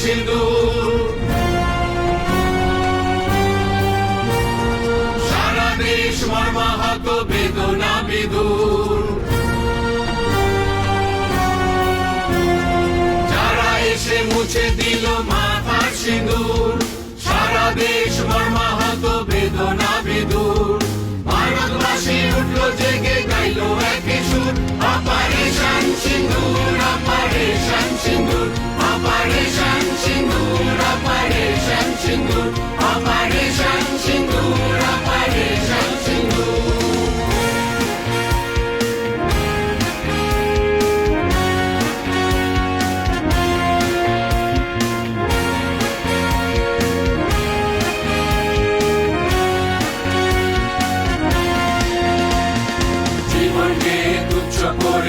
সিন্দুর সারা দেশ মর্মাহত, বেদনা বিদুর। যারা এসে মুছে দিল মাথার সিঁদুর, সারা দেশ মর্মাহত, বেদনা বিদুর। ভারতবাসী উঠল জেগে, গাইল সুর, অপারেশন সিঁদুর, অপারেশন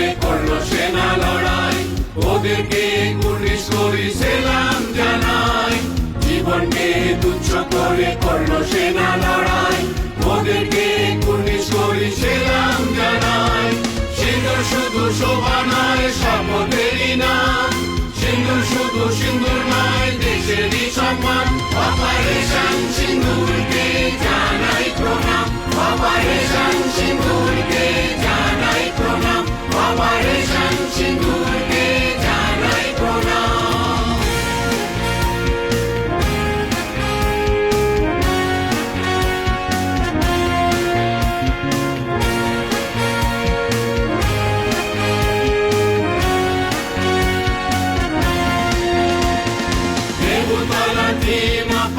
করে করল সেনা লড়াই। ওদেরকে কুর্নিশ করি সেলাম জানাই। জীবনকে তুচ্ছ করে করল সেনা লড়াই। ওদেরকে কুর্নিশ করি সেলাম জানাই। সিন্দুর শুধু শোভা নয়, শপথেরই নাম। সিন্দুর শুধু সিন্দুর নয়, দেশেরই সম্মান। অপারেশন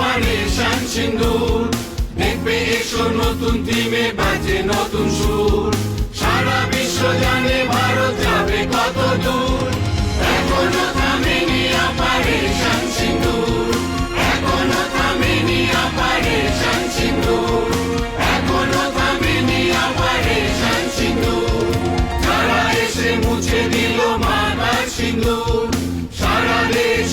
আমাদের শান সিন্দুর। দেখবে এসো নতুন টিমে বাজে নতুন সুর। সারা বিশ্ব জানে ভারত যাবে কত দূর। এখনও থামেনি আমারে শান সিন্দুর। এখনও থামেনি আমারে শান সিন্দুর। এখনও থামেনি আমারে শান সিন্দুর। যারা এসে মুছে দিল মাতার সিন্দুর। সারা দেশ